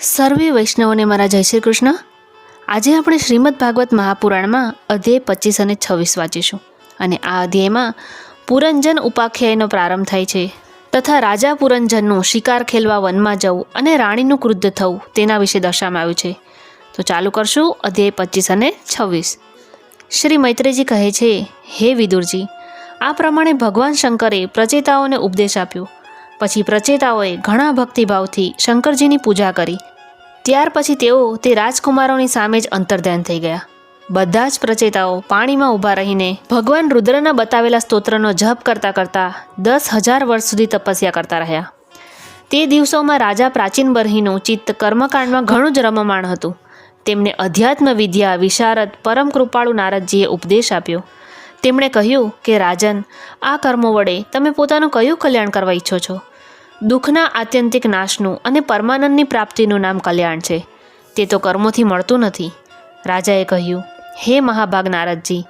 સર્વે વૈષ્ણવોને મારા જય શ્રી કૃષ્ણ. આજે આપણે શ્રીમદ ભાગવત મહાપુરાણમાં અધ્યાય પચીસ અને છવ્વીસ વાંચીશું. અને આ અધ્યાયમાં પુરંજન ઉપાખ્યાયનો પ્રારંભ થાય છે. તથા રાજા પુરંજનનું શિકાર ખેલવા વનમાં જવું અને રાણીનું ક્રુદ્ધ થવું તેના વિશે દર્શાવવામાં આવ્યું છે. તો ચાલુ કરશું અધ્યાય પચીસ અને છવ્વીસ. શ્રી મૈત્રીજી કહે છે, હે વિદુરજી, આ પ્રમાણે ભગવાન શંકરે પ્રચેતાઓને ઉપદેશ આપ્યો. પછી પ્રચેતાઓએ ઘણા ભક્તિભાવથી શંકરજીની પૂજા કરી. ત્યાર પછી તેઓ તે રાજકુમારોની સામે જ અંતર્ધ્યાન થઈ ગયા. બધા જ પ્રચેતાઓ પાણીમાં ઊભા રહીને ભગવાન રુદ્રના બતાવેલા સ્તોત્રનો જપ કરતા કરતા દસ હજાર વર્ષ સુધી તપસ્યા કરતા રહ્યા. તે દિવસોમાં રાજા પ્રાચીન બરહીનું ચિત્ત કર્મકાંડમાં ઘણું જ રમમાણ હતું. તેમને અધ્યાત્મ વિદ્યા વિશારદ, પરમ કૃપાળુ નારદજીએ ઉપદેશ આપ્યો. તેમણે કહ્યું કે, રાજન, આ કર્મો વડે તમે પોતાનું કયું કલ્યાણ કરવા ઈચ્છો છો? દુઃખના આત્યંતિક નાશનું અને પરમાનંદની પ્રાપ્તિનું નામ કલ્યાણ છે. તે તો કર્મોથી મળતું નથી. રાજાએ કહ્યું, હે મહાભાગ નારદજી,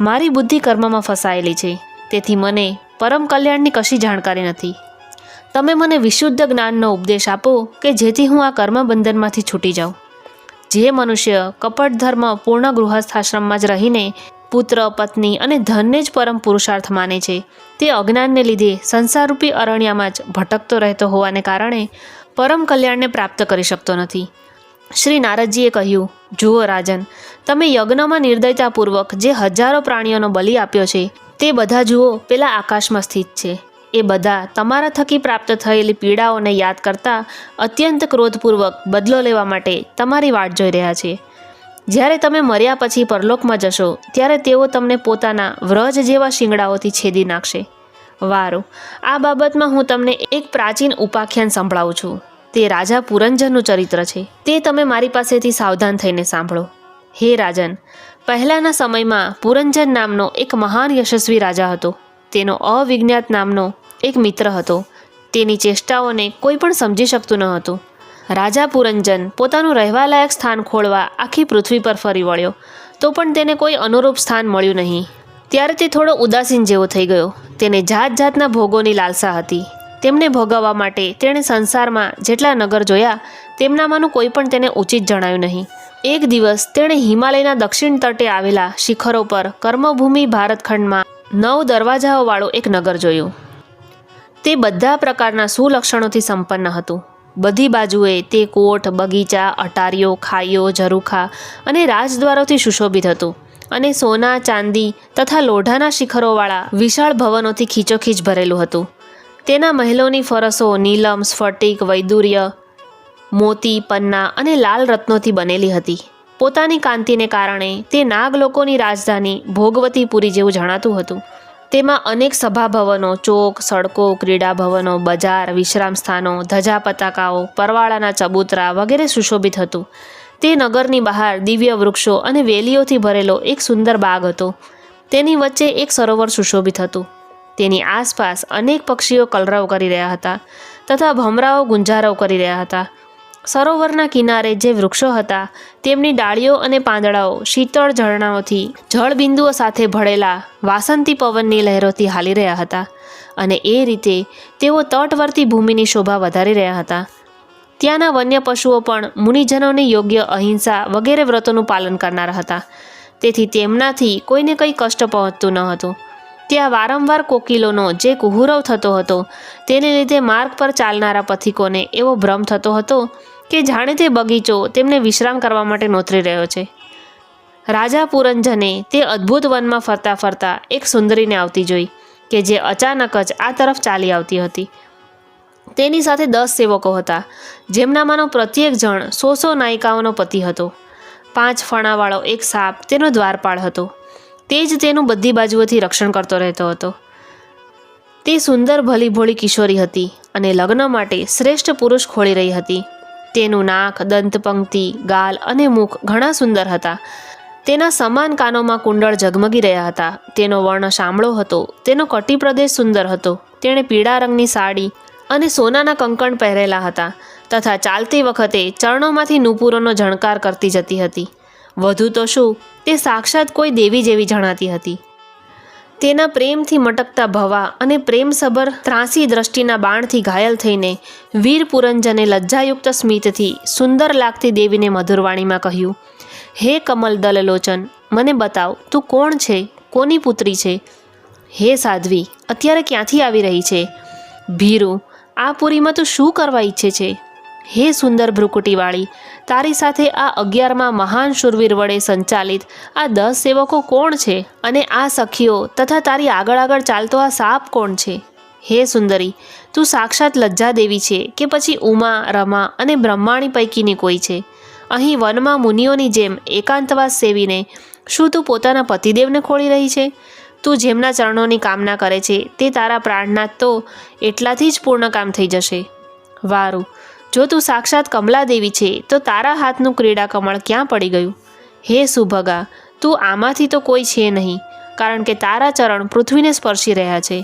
મારી બુદ્ધિ કર્મમાં ફસાયેલી છે. તેથી મને પરમ કલ્યાણની કશી જાણકારી નથી. તમે મને વિશુદ્ધ જ્ઞાનનો ઉપદેશ આપો કે જેથી હું આ કર્મ બંધનમાંથી છૂટી જાઉં. જે મનુષ્ય કપટ ધર્મ પૂર્ણ ગૃહસ્થાશ્રમમાં જ રહીને પુત્ર, પત્ની અને ધનને જ પરમ પુરુષાર્થ માને છે. તે અજ્ઞાનને લીધે સંસારરૂપી અરણ્યમાં જ ભટકતો રહેતો હોવાને કારણે પરમ કલ્યાણને પ્રાપ્ત કરી શકતો નથી. શ્રી નારદજીએ કહ્યું, જુઓ રાજન, તમે યજ્ઞમાં નિર્દયતાપૂર્વક જે હજારો પ્રાણીઓનો બલિ આપ્યો છે, તે બધા જુઓ, પેલા આકાશમાં સ્થિત છે. એ બધા તમારા થકી પ્રાપ્ત થયેલી પીડાઓને યાદ કરતા અત્યંત ક્રોધપૂર્વક બદલો લેવા માટે તમારી વાટ જોઈ રહ્યા છે. જ્યારે તમે મર્યા પછી પરલોકમાં જશો, ત્યારે તેઓ તમને પોતાના વ્રજ જેવા શિંગડાઓથી છેદી નાખશે. વારો, આ બાબતમાં હું તમને એક પ્રાચીન ઉપાખ્યાન સંભળાવું છું. તે રાજા પુરંજનનું ચરિત્ર છે. તે તમે મારી પાસેથી સાવધાન થઈને સાંભળો. હે રાજન, પહેલાંના સમયમાં પુરંજન નામનો એક મહાન યશસ્વી રાજા હતો. તેનો અવિજ્ઞાત નામનો એક મિત્ર હતો. તેની ચેષ્ટાઓને કોઈ પણ સમજી શકતું ન હતું. રાજા પુરંજન પોતાનું રહેવાલાયક સ્થાન ખોળવા આખી પૃથ્વી પર ફરી વળ્યો. તો પણ તેને કોઈ અનુરૂપ સ્થાન મળ્યું નહીં. ત્યારે તે થોડો ઉદાસીન જેવો થઈ ગયો. તેને જાત જાતના ભોગોની લાલસા હતી. તેમને ભોગવવા માટે તેણે સંસારમાં જેટલા નગર જોયા, તેમનામાંનું કોઈ પણ તેને ઉચિત જણાયું નહીં. એક દિવસ તેણે હિમાલયના દક્ષિણ તટે આવેલા શિખરો પર કર્મભૂમિ ભારતખંડમાં નવ દરવાજાઓવાળું એક નગર જોયું. તે બધા પ્રકારના સુલક્ષણોથી સંપન્ન હતું. બધી બાજુએ તે કોટ, બગીચા, અટારીઓ, ખાઈઓ, ઝરૂખા અને રાજદ્વારોથી સુશોભિત હતું. અને સોના, ચાંદી તથા લોઢાના શિખરોવાળા વિશાળ ભવનોથી ખીચોખીચ ભરેલું હતું. તેના મહેલોની ફરસો નીલમ, સ્ફટિક, વૈદુર્ય, મોતી, પન્ના અને લાલ રત્નોથી બનેલી હતી. પોતાની કાંતિને કારણે તે નાગ લોકોની રાજધાની ભોગવતીપુરી જેવું જણાતું હતું. તેમાં અનેક સભાભવનો, ચોક, સડકો ક્રીડા ભવનો બજાર વિશ્રામ સ્થાનો ધજા પતાકાઓ પરવાળાના ચબૂતરા વગેરે સુશોભિત હતું. તે નગરની બહાર દિવ્ય વૃક્ષો અને વેલીઓથી ભરેલો એક સુંદર બાગ હતો. તેની વચ્ચે એક સરોવર સુશોભિત હતું. તેની આસપાસ અનેક પક્ષીઓ કલરવ કરી રહ્યા હતા તથા ભમરાઓ ગુંજારવ કરી રહ્યા હતા. સરોવરના કિનારે જે વૃક્ષો હતા, તેમની ડાળીઓ અને પાંદડાઓ, શીતળ ઝરણાઓથી જળબિંદુઓ સાથે ભળેલા વાસંતી પવનની લહેરોથી હાલી રહ્યા હતા અને એ રીતે તેઓ તટવર્તી ભૂમિની શોભા વધારી રહ્યા હતા. ત્યાંના વન્ય પશુઓ પણ મુનિજનોની યોગ્ય અહિંસા વગેરે વ્રતોનું પાલન કરનારા હતા. તેથી તેમનાથી કોઈને કંઈ કષ્ટ પહોંચતું ન હતું. ત્યાં વારંવાર કોકિલોનો જે કુહુરવ થતો હતો, તેને લીધે માર્ગ પર ચાલનારા પથિકોને એવો ભ્રમ થતો હતો કે જાણે તે બગીચો તેમને વિશ્રામ કરવા માટે નોતરી રહ્યો છે. રાજા પુરંજને તે અદ્ભુત વનમાં ફરતા ફરતા એક સુંદરીને આવતી જોઈ, કે જે અચાનક જ આ તરફ ચાલી આવતી હતી. તેની સાથે દસ સેવકો હતા, જેમનામાંનો પ્રત્યેક જણ સો સો નાયિકાઓનો પતિ હતો. પાંચ ફણાવાળો એક સાપ તેનો દ્વારપાળ હતો. તે જ તેનું બધી બાજુઓથી રક્ષણ કરતો રહેતો હતો. તે સુંદર ભલી ભોળી કિશોરી હતી અને લગ્ન માટે શ્રેષ્ઠ પુરુષ ખોળી રહી હતી. તેનું નાક દંતપંક્તિ ગાલ અને મુખ ઘણા સુંદર હતા. તેના સમાન કાનોમાં કુંડળ ઝગમગી રહ્યા હતા. તેનો વર્ણ શામળો હતો. તેનો કટી પ્રદેશ સુંદર હતો. તેણે પીળા રંગની સાડી અને સોનાના કંકણ પહેરેલા હતા તથા ચાલતી વખતે ચરણોમાંથી નુપુરોનો ઝણકાર કરતી જતી હતી. વધુ તો શું, તે સાક્ષાત કોઈ દેવી જેવી જણાતી હતી. તેના પ્રેમથી મટકતા ભવા અને પ્રેમસભર ત્રાસી દ્રષ્ટિના બાણથી ઘાયલ થઈને વીર પુરંજને લજ્જાયુક્ત સ્મિતથી સુંદર લાગતી દેવીને મધુરવાણીમાં કહ્યું, હે કમલ દલલોચન, મને બતાવ, તું કોણ છે? કોની પુત્રી છે? હે સાધ્વી, અત્યારે ક્યાંથી આવી રહી છે? ભીરુ, આ પુરીમાં તું શું કરવા ઈચ્છે છે? હે સુંદર ભ્રુકુટીવાળી, તારી સાથે આ અગિયારમાં મહાન શૂરવીર વડે સંચાલિત આ દસ સેવકો કોણ છે અને આ સખીઓ તથા તારી આગળ આગળ ચાલતો આ સાપ કોણ છે? હે સુંદરી, તું સાક્ષાત લજ્જા દેવી છે કે પછી ઉમા, રમા અને બ્રહ્માણી પૈકીની કોઈ છે? અહીં વનમાં મુનિઓની જેમ એકાંતવાસ સેવીને શું તું પોતાના પતિદેવને ખોળી રહી છે? તું જેમના ચરણોની કામના કરે છે તે તારા પ્રાણના તો એટલાથી જ પૂર્ણ કામ થઈ જશે. વારું જો તું સાક્ષાત કમલાદેવી છે, તો તારા હાથનું ક્રીડા કમળ ક્યાં પડી ગયું? હે સુભગા, તું આમાંથી તો કોઈ છે નહીં, કારણ કે તારા ચરણ પૃથ્વીને સ્પર્શી રહ્યા છે.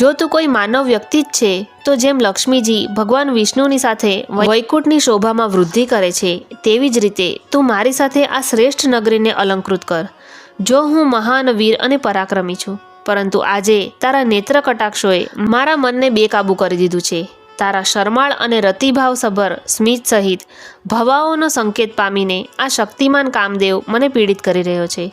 જો તું કોઈ માનવ વ્યક્તિ જ છે, તો જેમ લક્ષ્મીજી ભગવાન વિષ્ણુની સાથે વૈકુંઠની શોભામાં વૃદ્ધિ કરે છે, તેવી જ રીતે તું મારી સાથે આ શ્રેષ્ઠ નગરીને અલંકૃત કર. જો હું મહાન વીર અને પરાક્રમી છું, પરંતુ આજે તારા નેત્ર કટાક્ષોએ મારા મનને બેકાબૂ કરી દીધું છે. તારા શરમાળ અને રતિભાવસભર સ્મિત સહિત ભવાઓનો સંકેત પામીને આ શક્તિમાન કામદેવ મને પીડિત કરી રહ્યો છે.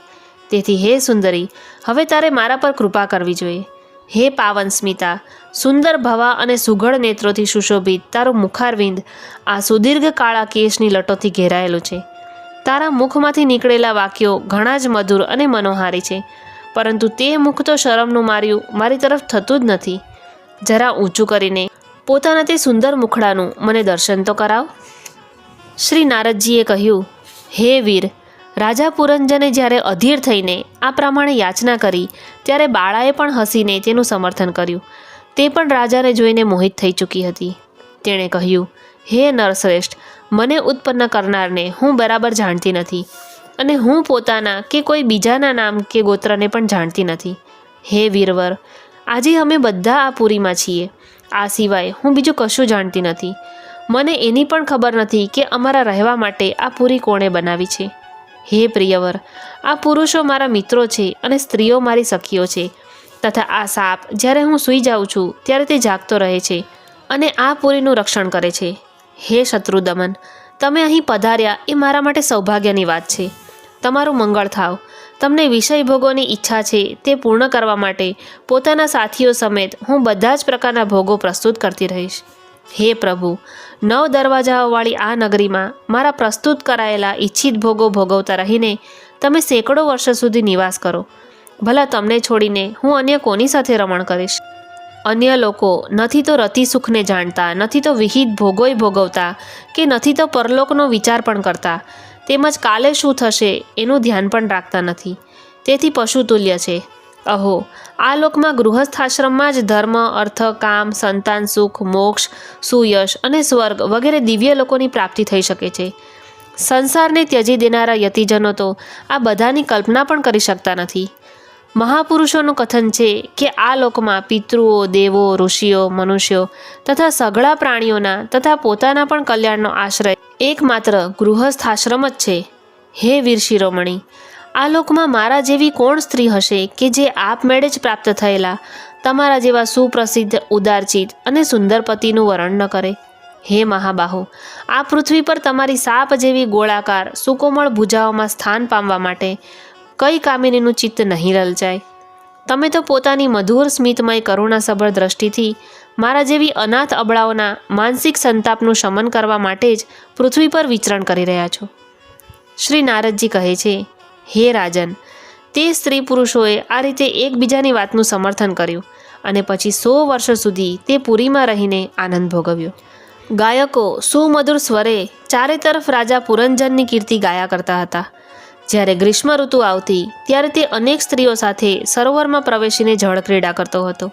તેથી હે સુંદરી, હવે તારે મારા પર કૃપા કરવી જોઈએ. હે પાવન સ્મિતા, સુંદર ભવા અને સુઘડ નેત્રોથી સુશોભિત તારું મુખારવિંદ આ સુદીર્ઘ કાળા કેશની લટોથી ઘેરાયેલું છે. તારા મુખમાંથી નીકળેલા વાક્યો ઘણા જ મધુર અને મનોહારી છે, પરંતુ તે મુખ તો શરમનું માર્યું મારી તરફ થતું જ નથી. જરા ઊંચું કરીને પોતાના તે સુંદર મુખડાનું મને દર્શન તો કરાવ? શ્રી નારદજીએ કહ્યું, હે વીર, રાજા પુરંજને જ્યારે અધીર થઈને આ પ્રમાણે યાચના કરી, ત્યારે બાળાએ પણ હસીને તેનું સમર્થન કર્યું. તે પણ રાજાને જોઈને મોહિત થઈ ચૂકી હતી. તેણે કહ્યું, હે નરશ્રેષ્ઠ, મને ઉત્પન્ન કરનારને હું બરાબર જાણતી નથી અને હું પોતાના કે કોઈ બીજાના નામ કે ગોત્રને પણ જાણતી નથી. હે વીરવર, આજે અમે બધા આ પુરીમાં છીએ. આ સિવાય હું બીજું કશું જાણતી નથી. મને એની પણ ખબર નથી કે અમારા રહેવા માટે આ પુરી કોણે બનાવી છે. હે પ્રિયવર, આ પુરુષો મારા મિત્રો છે અને સ્ત્રીઓ મારી સખીઓ છે. તથા આ સાપ જ્યારે હું સૂઈ જાઉં છું ત્યારે તે જાગતો રહે છે અને આ પુરીનું રક્ષણ કરે છે. હે શત્રુદમન, તમે અહીં પધાર્યા એ મારા માટે સૌભાગ્યની વાત છે. તમારું મંગળ થાવ. તમને વિષય ભોગોની ઈચ્છા છે તે પૂર્ણ કરવા માટે પોતાના સાથીઓ સમેત હું બધા જ પ્રકારના ભોગો પ્રસ્તુત કરતી રહીશ. હે પ્રભુ, નવ દરવાજાઓવાળી આ નગરીમાં મારા પ્રસ્તુત કરાયેલા ઈચ્છિત ભોગો ભોગવતા રહીને તમે સેંકડો વર્ષ સુધી નિવાસ કરો. ભલા તમને છોડીને હું અન્ય કોની સાથે રમણ કરીશ? અન્ય લોકો નથી તો રતિ સુખને જાણતા, નથી તો વિહિત ભોગોય ભોગવતા કે નથી તો પરલોકનો વિચાર પણ કરતા. તેમજ કાલે શું થશે એનું ધ્યાન પણ રાખતા નથી. તેથી પશુતુલ્ય છે. અહો, આ લોકમાં ગૃહસ્થાશ્રમમાં જ ધર્મ, અર્થ, કામ, સંતાન, સુખ, મોક્ષ, સુયશ અને સ્વર્ગ વગેરે દિવ્ય લોકોની પ્રાપ્તિ થઈ શકે છે. સંસારને ત્યજી દેનારા યતિજનો તો આ બધાની કલ્પના પણ કરી શકતા નથી. મહાપુરુષોનું કથન છે કે આ લોકમાં પિતૃઓ, દેવો, ઋષિઓ, મનુષ્યો તથા સઘળા પ્રાણીઓના તથા પોતાના પણ કલ્યાણનો આશ્રય એકમાત્ર ગૃહસ્થ આશ્રમ જ છે. હે વીર શિરોમણી, આ લોકમાં મારા જેવી કોણ સ્ત્રી હશે કે જે આપમેળે જ પ્રાપ્ત થયેલા તમારા જેવા સુપ્રસિદ્ધ, ઉદારચિત અને સુંદર પતિનું વર્ણન ન કરે? હે મહાબાહુ, આ પૃથ્વી પર તમારી સાપ જેવી ગોળાકાર, સુકોમળ ભુજાઓમાં સ્થાન પામવા માટે કઈ કામિનીનું ચિત્ત નહીં લલચાય? તમે તો પોતાની મધુર સ્મિતમય કરુણાસભર દ્રષ્ટિથી મારા જેવી અનાથ અબળાઓના માનસિક સંતાપનું શમન કરવા માટે જ પૃથ્વી પર વિચરણ કરી રહ્યા છો. શ્રી નારદજી કહે છે, હે રાજન, તે સ્ત્રી પુરુષોએ આ રીતે એકબીજાની વાતનું સમર્થન કર્યું અને પછી સો વર્ષ સુધી તે પુરીમાં રહીને આનંદ ભોગવ્યો. ગાયકો સુમધુર સ્વરે ચારે તરફ રાજા પુરંજનની કીર્તિ ગાયા કરતા હતા. જ્યારે ગ્રીષ્મ ઋતુ આવતી, ત્યારે તે અનેક સ્ત્રીઓ સાથે સરોવરમાં પ્રવેશીને જળક્રીડા કરતો હતો.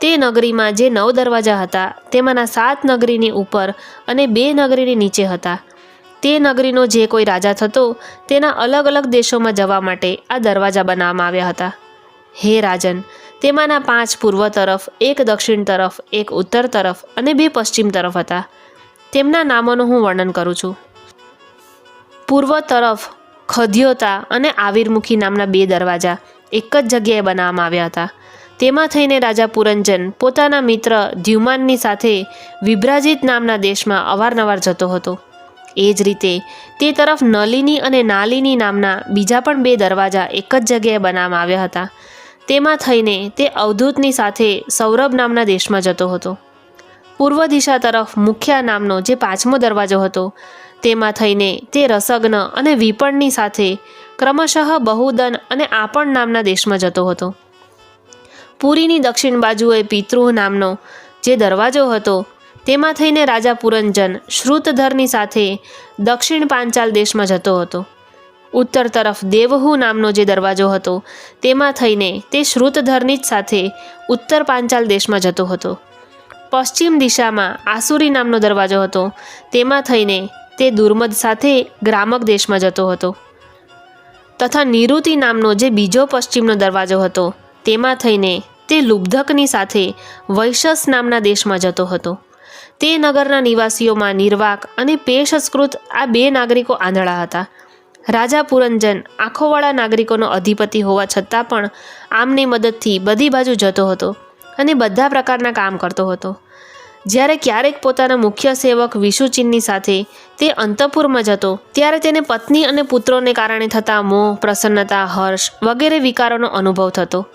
તે નગરીમાં જે નવ દરવાજા હતા, તેમાંના સાત નગરીની ઉપર અને બે નગરીની નીચે હતા. તે નગરીનો જે કોઈ રાજા થતો, તેના અલગ અલગ દેશોમાં જવા માટે આ દરવાજા બનાવવામાં આવ્યા હતા. હે રાજન, તેમાંના પાંચ પૂર્વ તરફ, એક દક્ષિણ તરફ, એક ઉત્તર તરફ અને બે પશ્ચિમ તરફ હતા. તેમના નામોનું હું વર્ણન કરું છું. પૂર્વ તરફ ખદ્યોતા અને આવિર્મુખી નામના બે દરવાજા એક જ જગ્યાએ બનાવવામાં આવ્યા હતા. તેમાં થઈને રાજા પુરંજન પોતાના મિત્ર ધ્યુમાનની સાથે વિભ્રાજિત નામના દેશમાં અવારનવાર જતો હતો. એ જ રીતે તે તરફ નલિની અને નાલિની નામના બીજા પણ બે દરવાજા એક જ જગ્યાએ બનાવવામાં આવ્યા હતા. તેમાં થઈને તે અવધૂતની સાથે સૌરભ નામના દેશમાં જતો હતો. પૂર્વ દિશા તરફ મુખ્ય નામનો જે પાંચમો દરવાજો હતો તેમાં થઈને તે રસગ્ન અને વિપણની સાથે ક્રમશઃ બહુદન અને આપણ નામના દેશમાં જતો હતો. પુરીની દક્ષિણ બાજુએ પિતૃ નામનો જે દરવાજો હતો, તેમાં થઈને રાજા પુરંજન શ્રુતધરની સાથે દક્ષિણ પાંચાલ દેશમાં જતો હતો. ઉત્તર તરફ દેવહુ નામનો જે દરવાજો હતો, તેમાં થઈને તે શ્રુતધરની જ સાથે ઉત્તર પાંચાલ દેશમાં જતો હતો. પશ્ચિમ દિશામાં આસુરી નામનો દરવાજો હતો, તેમાં થઈને તે દુર્મદ સાથે ગ્રામક દેશમાં જતો હતો. તથા નિરુતિ નામનો જે બીજો પશ્ચિમનો દરવાજો હતો, તેમાં થઈને તે લુબ્ધકની સાથે વૈશસ નામના દેશમાં જતો હતો. તે નગરના નિવાસીઓમાં નિર્વાક અને પેશસ્કૃત આ બે નાગરિકો આંધળા હતા. રાજા પુરંજન આંખોવાળા નાગરિકોનો અધિપતિ હોવા છતાં પણ આમની મદદથી બધી બાજુ જતો હતો અને બધા પ્રકારના કામ કરતો હતો. જ્યારે ક્યારેક પોતાના મુખ્ય સેવક વિષુચિનની સાથે તે અંતપુરમાં જતો ત્યારે તેને પત્ની અને પુત્રોને કારણે થતા મોહ, પ્રસન્નતા, હર્ષ વગેરે વિકારોનો અનુભવ થતો.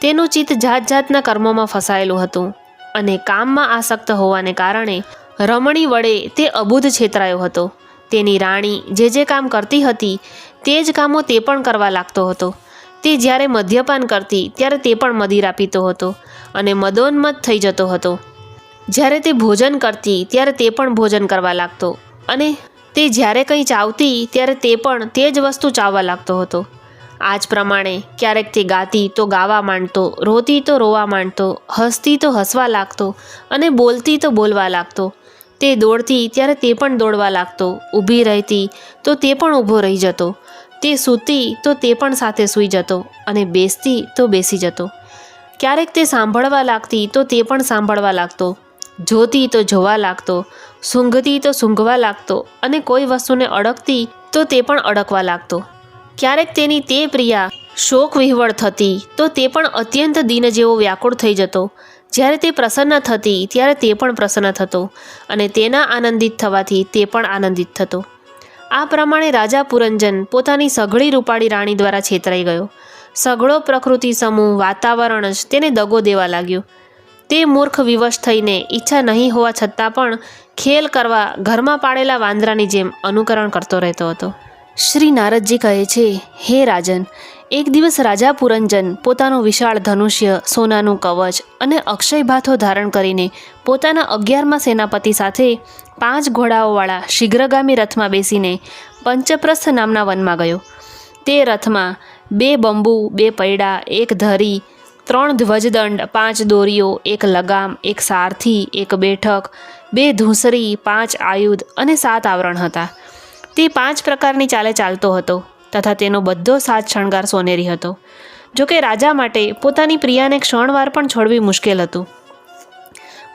તેનું ચિત્ત જાત જાતના કર્મોમાં ફસાયેલું હતું અને કામમાં આસક્ત હોવાને કારણે રમણી વડે તે અબુધ છેતરાયો હતો. તેની રાણી જે જે કામ કરતી હતી, તે જ કામો તે પણ કરવા લાગતો હતો. તે જ્યારે મદ્યપાન કરતી, ત્યારે તે પણ મદિરા પીતો હતો અને મદોન્મત થઈ જતો હતો. જ્યારે તે ભોજન કરતી, ત્યારે તે પણ ભોજન કરવા લાગતો. અને તે જ્યારે કંઈ ચાવતી, ત્યારે તે પણ તે જ વસ્તુ ચાવવા લાગતો હતો. આ જ પ્રમાણે ક્યારેક તે ગાતી તો ગાવા માંડતો, રોતી તો રોવા માંડતો, હસતી તો હસવા લાગતો અને બોલતી તો બોલવા લાગતો. તે દોડતી, ત્યારે તે પણ દોડવા લાગતો. ઊભી રહેતી તો તે પણ ઊભો રહી જતો. તે સૂતી તો તે પણ સાથે સૂઈ જતો અને બેસતી તો બેસી જતો. ક્યારેક તે સાંભળવા લાગતી તો તે પણ સાંભળવા લાગતો. જોતી તો જોવા લાગતો, સૂંઘતી તો સૂંઘવા લાગતો અને કોઈ વસ્તુને અડકતી તો તે પણ અડકવા લાગતો. ક્યારેક તેની તે પ્રિયા શોક વિહવળ થતી તો તે પણ અત્યંત દિન જેવો વ્યાકુળ થઈ જતો. જ્યારે તે પ્રસન્ન થતી ત્યારે તે પણ પ્રસન્ન થતો અને તેના આનંદિત થવાથી તે પણ આનંદિત થતો. આ પ્રમાણે રાજા પુરંજન પોતાની સઘળી રૂપાળી રાણી દ્વારા છેતરાઈ ગયો. સઘળો પ્રકૃતિ સમૂહ, વાતાવરણ જ તેને દગો દેવા લાગ્યો. તે મૂર્ખ વિવશ થઈને ઈચ્છા નહીં હોવા છતાં પણ ખેલ કરવા ઘરમાં પાડેલા વાંદરાની જેમ અનુકરણ કરતો રહેતો હતો. શ્રી નારદજી કહે છે, હે રાજન, એક દિવસ રાજા પુરંજન પોતાનું વિશાળ ધનુષ્ય, સોનાનું કવચ અને અક્ષય ભાથો ધારણ કરીને પોતાના અગિયારમાં સેનાપતિ સાથે પાંચ ઘોડાઓવાળા શીઘ્રગામી રથમાં બેસીને પંચપ્રસ્થ નામના વનમાં ગયો. તે રથમાં બે બંબુ, બે પૈડા, એક ધરી ત્રણ ધ્વજદંડ, પાંચ દોરીઓ, એક લગામ, એક સારથી, એક બેઠક, બે ધૂંસરી, પાંચ આયુધ અને સાત આવરણ હતા. તે પાંચ પ્રકારની ચાલે ચાલતો હતો તથા તેનો બધો સાત શણગાર સોનેરી હતો. જોકે રાજા માટે પોતાની પ્રિયાને ક્ષણવાર પણ છોડવી મુશ્કેલ હતું.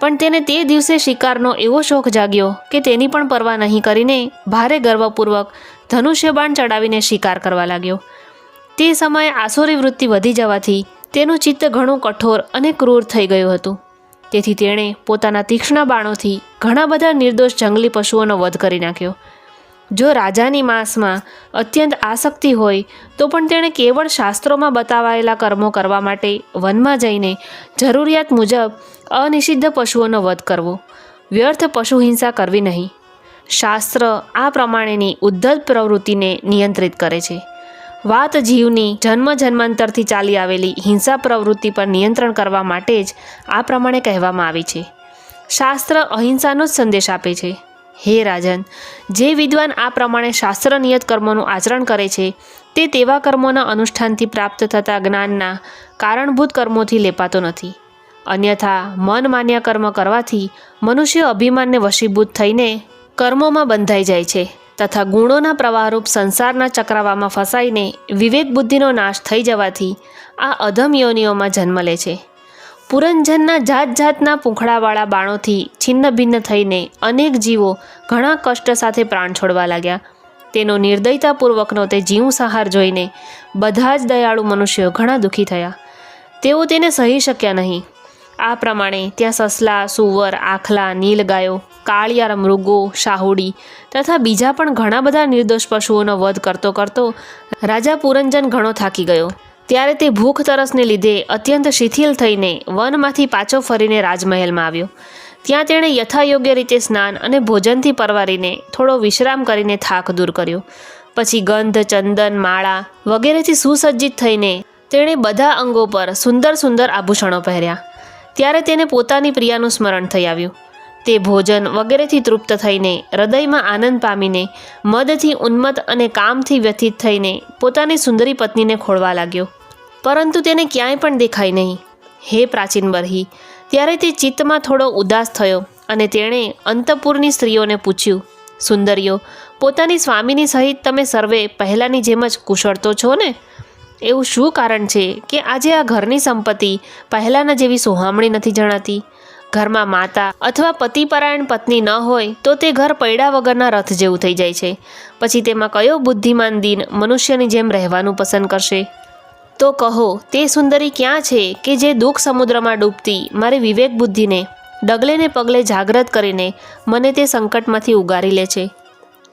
પણ તેને તે દિવસે શિકારનો એવો શોખ જાગ્યો કે તેની પણ પરવા નહીં કરીને ભારે ગર્વપૂર્વક ધનુષ્યબાણ ચડાવીને શિકાર કરવા લાગ્યો. તે સમયે આસુરી વૃત્તિ વધી જવાથી તેનું ચિત્ત ઘણું કઠોર અને ક્રૂર થઈ ગયું હતું. તેથી તેણે પોતાના તીક્ષ્ણ બાણોથી ઘણા બધા નિર્દોષ જંગલી પશુઓનો વધ કરી નાખ્યો. જો રાજાની માંસમાં અત્યંત આસક્તિ હોય, તો પણ તેણે કેવળ શાસ્ત્રોમાં બતાવાયેલા કર્મો કરવા માટે વનમાં જઈને જરૂરિયાત મુજબ અનિષિદ્ધ પશુઓનો વધ કરવો. વ્યર્થ પશુ હિંસા કરવી નહીં. શાસ્ત્ર આ પ્રમાણેની ઉદ્ધત પ્રવૃત્તિને નિયંત્રિત કરે છે. વાત જીવની જન્મ જન્માંતરથી ચાલી આવેલી હિંસા પ્રવૃત્તિ પર નિયંત્રણ કરવા માટે જ આ પ્રમાણે કહેવામાં આવી છે. શાસ્ત્ર અહિંસાનો જ સંદેશ આપે છે. હે રાજન, જે વિદ્વાન આ પ્રમાણે શાસ્ત્ર નિયત કર્મોનું આચરણ કરે છે, તે તેવા કર્મોના અનુષ્ઠાનથી પ્રાપ્ત થતા જ્ઞાનના કારણભૂત કર્મોથી લેપાતો નથી. અન્યથા, મન માન્ય કર્મ કરવાથી મનુષ્ય અભિમાનને વશીભૂત થઈને કર્મોમાં બંધાઈ જાય છે. તથા ગુણોના પ્રવાહરૂપ સંસારના ચક્રાવામાં ફસાઈને વિવેક બુદ્ધિનો નાશ થઈ જવાથી આ અધમ યોનિઓમાં જન્મ લે છે. પુરંજનના જાત જાતના પૂંખડાવાળા બાણોથી છિન્ન ભિન્ન થઈને અનેક જીવો ઘણા કષ્ટ સાથે પ્રાણ છોડવા લાગ્યા. તેનો નિર્દયતાપૂર્વકનો તે જીવસહાર જોઈને બધા જ દયાળુ મનુષ્યો ઘણા દુઃખી થયા. તેઓ તેને સહી શક્યા નહીં. આ પ્રમાણે ત્યાં સસલા, સુવર, આખલા, નીલગાયો, કાળિયાર મૃગો, શાહુડી તથા બીજા પણ ઘણા બધા નિર્દોષ પશુઓનો વધ કરતો કરતો રાજા પુરંજન ઘણો થાકી ગયો. ત્યારે તે ભૂખ તરસને લીધે અત્યંત શિથિલ થઈને વનમાંથી પાછો ફરીને રાજમહેલમાં આવ્યો. ત્યાં તેણે યથાયોગ્ય રીતે સ્નાન અને ભોજનથી પરવારીને થોડો વિશ્રામ કરીને થાક દૂર કર્યો. પછી ગંધ, ચંદન, માળા વગેરેથી સુસજ્જિત થઈને તેણે બધા અંગો પર સુંદર સુંદર આભૂષણો પહેર્યા. ત્યારે તેને પોતાની પ્રિયાનું સ્મરણ થઈ આવ્યું. તે ભોજન વગેરેથી તૃપ્ત થઈને, હૃદયમાં આનંદ પામીને, મદથી ઉન્મત્ત અને કામથી વ્યથિત થઈને પોતાની સુંદરી પત્નીને ખોળવા લાગ્યો. પરંતુ તેને ક્યાંય પણ દેખાય નહીં. હે પ્રાચીન બરહી, ત્યારે તે ચિત્તમાં થોડો ઉદાસ થયો અને તેણે અંતપુરની સ્ત્રીઓને પૂછ્યું, સુંદરીઓ, પોતાની સ્વામીની સહિત તમે સર્વે પહેલાંની જેમ જ કુશળતો છો ને? એવું શું કારણ છે કે આજે આ ઘરની સંપત્તિ પહેલાંના જેવી સુહામણી નથી જણાતી? ઘરમાં માતા અથવા પતિપરાયણ પત્ની ન હોય તો તે ઘર પૈડા વગરના રથ જેવું થઈ જાય છે. પછી તેમાં કયો બુદ્ધિમાન દિન મનુષ્યની જેમ રહેવાનું પસંદ કરશે? તો કહો, તે સુંદરી ક્યાં છે કે જે દુઃખ સમુદ્રમાં ડૂબતી મારી વિવેક બુદ્ધિને ડગલે ને પગલે જાગ્રત કરીને મને તે સંકટમાંથી ઉગારી લે છે?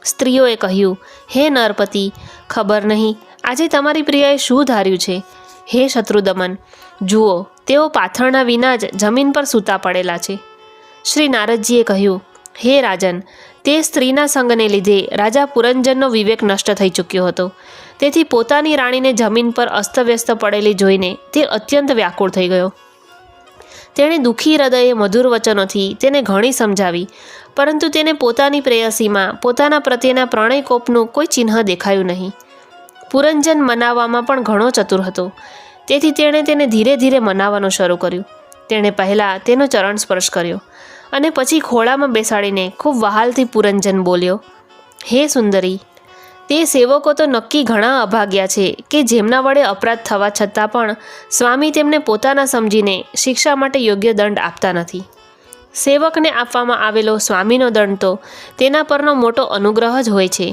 સ્ત્રીઓએ કહ્યું, હે નરપતિ, ખબર નહીં આજે તમારી પ્રિયાએ શું ધાર્યું છે? હે શત્રુદમન, જુઓ, તેઓ પાથરણા વિના જ જમીન પર સૂતા પડેલા છે. શ્રી નારદજીએ કહ્યું, હે રાજન, તે સ્ત્રીના સંગને લીધે રાજા પુરંજનનો વિવેક નષ્ટ થઈ ચૂક્યો હતો. તેથી પોતાની રાણીને જમીન પર અસ્તવ્યસ્ત પડેલી જોઈને તે અત્યંત વ્યાકુળ થઈ ગયો. તેણે દુઃખી હૃદયે મધુર વચનોથી તેને ઘણી સમજાવી, પરંતુ તેને પોતાની પ્રેયસીમાં પોતાના પ્રત્યેના પ્રણયકોપનું કોઈ ચિહ્ન દેખાયું નહીં. પુરંજન મનાવવામાં પણ ઘણો ચતુર હતો. તેથી તેણે તેને ધીરે ધીરે મનાવવાનું શરૂ કર્યું. તેણે પહેલાં તેનો ચરણ સ્પર્શ કર્યો અને પછી ખોળામાં બેસાડીને ખૂબ વહાલથી પુરંજન બોલ્યો, હે સુંદરી, તે સેવકો તો નક્કી ઘણા અભાગ્યા છે કે જેમના વડે અપરાધ થવા છતાં પણ સ્વામી તેમને પોતાના સમજીને શિક્ષા માટે યોગ્ય દંડ આપતા નથી. સેવકને આપવામાં આવેલો સ્વામીનો દંડ તો તેના પરનો મોટો અનુગ્રહ જ હોય છે.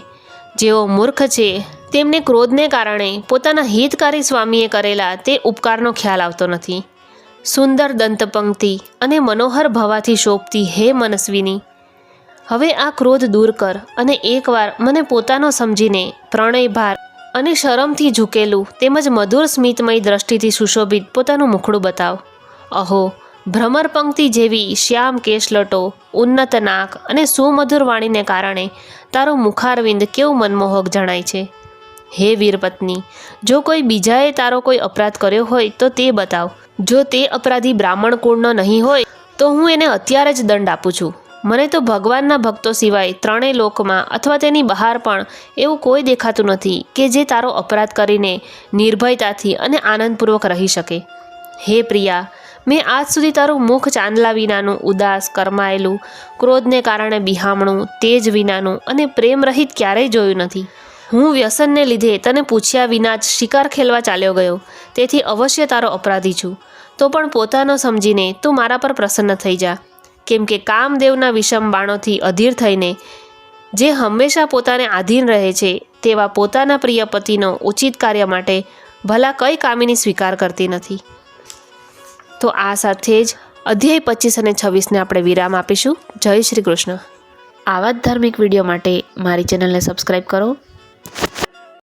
જેઓ મૂર્ખ છે, તેમને ક્રોધને કારણે પોતાના હિતકારી સ્વામીએ કરેલા તે ઉપકારનો ખ્યાલ આવતો નથી. સુંદર દંતપંક્તિ અને મનોહર ભવાથી શોભતી હે મનસ્વીની. હવે આ ક્રોધ દૂર કર અને એકવાર મને પોતાનો સમજીને પ્રણય ભાર અને શરમથી ઝૂકેલું તેમજ મધુર સ્મિતમય દ્રષ્ટિથી સુશોભિત પોતાનું મુખડું બતાવ. અહો ભ્રમર પંક્તિ જેવી શ્યામ કેશલટો ઉન્નત નાક અને સુમધુર વાણીને કારણે તારું મુખારવિંદ કેવું મનમોહક જણાય છે? હે વીરપત્ની, જો કોઈ બીજાએ તારો કોઈ અપરાધ કર્યો હોય તો તે બતાવ. જો તે અપરાધી બ્રાહ્મણ કુળનો નહીં હોય તો હું એને અત્યારે જ દંડ આપું છું. મને તો ભગવાનના ભક્તો સિવાય ત્રણેય લોકમાં અથવા તેની બહાર પણ એવું કોઈ દેખાતું નથી કે જે તારો અપરાધ કરીને નિર્ભયતાથી અને આનંદપૂર્વક રહી શકે. હે પ્રિયા મેં આજ સુધી તારું મુખ ચાંદલા વિનાનું ઉદાસ કરમાયેલું, ક્રોધને કારણે બિહામણું, તેજ વિનાનું અને પ્રેમરહિત ક્યારેય જોયું નથી. હું વ્યસનને લીધે તને પૂછ્યા વિના જ શિકાર ખેલવા ચાલ્યો ગયો. તેથી અવશ્ય તારો અપરાધી છું. તો પણ પોતાનો સમજીને તું મારા પર પ્રસન્ન થઈ જા. કેમ કે કામદેવના વિષમ બાણોથી અધીર થઈને, જે હંમેશા પોતાને આધીન રહે છે, તેવા પોતાના પ્રિય પતિનો ઉચિત કાર્ય માટે ભલા કઈ કામીની સ્વીકાર કરતી નથી. તો આ સાથે જ અધ્યાય પચીસ અને છવ્વીસને આપણે વિરામ આપીશું. જય શ્રી કૃષ્ણ. આવા જ ધાર્મિક વીડિયો માટે મારી ચેનલને સબસ્ક્રાઈબ કરો.